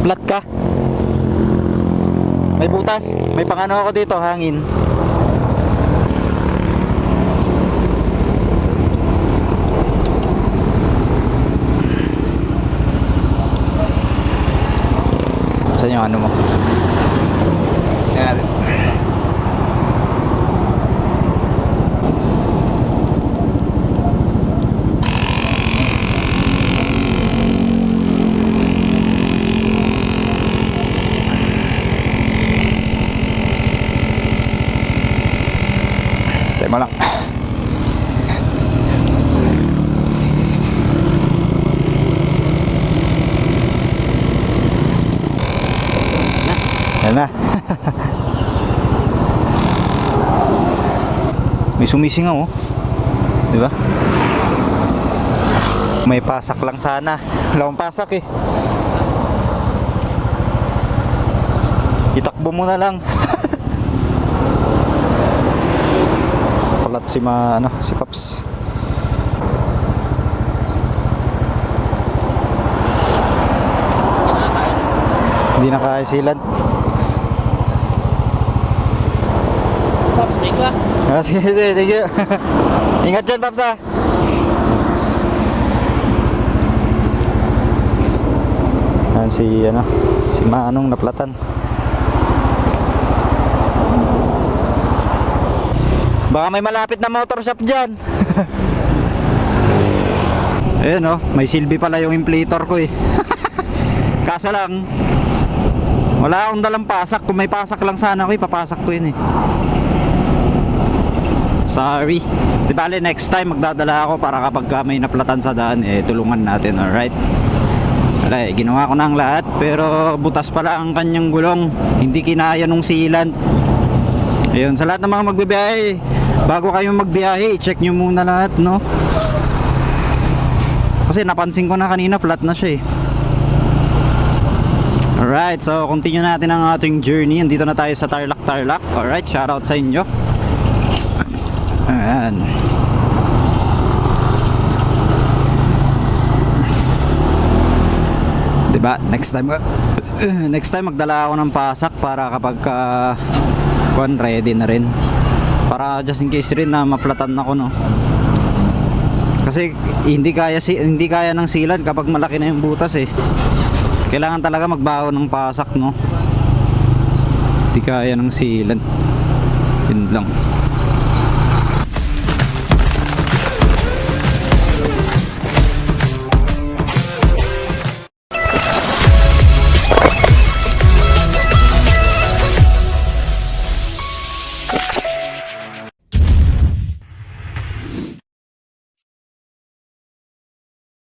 Flat ka. May butas. May pangano ako dito, hangin. Saan yung ano mo? Tingnan natin. Mo lang. Yan na. May sumisingaw oh. Di ba? May pasak lang sana. Wala akong pasak eh. Itakbo mo na lang. Si ma ano, si Paps. Hindi na kaya silan. Pops, thank you ah. Ah, sige, sige, thank you. Ingat dyan, Paps ah. Yan si, ano, si Manong naplatan. Baka may malapit na motor shop dyan. Ayan oh, may silbi pala yung inflator ko eh. Kaso lang, wala akong dalang pasak. Kung may pasak lang sana ako, ipapasak ko yun eh. Sorry. Di bale next time magdadala ako para kapag ka may naplatan sa daan eh tulungan natin, alright? Wala eh, ginawa ko na ang lahat pero butas pala ang kanyang gulong. Hindi kinaya nung sealant. Ayun, sa lahat ng mga magbibiyahe, bago kayo magbiyahe, i-check nyo muna lahat, no? Kasi napansin ko na kanina flat na siya eh. Alright, so continue natin ang ating journey. Andito na tayo sa Tarlac Tarlac. Alright, shoutout sa inyo. Ayan. Diba? Next time next time magdala ako ng pasak para kapag ka kuan ready na rin. Para just in case rin na maplatan ako no. Kasi hindi kaya si hindi kaya ng silan kapag malaki na yung butas eh. Kailangan talaga magbaho ng pasak no. Hindi kaya ng silan. Yun lang.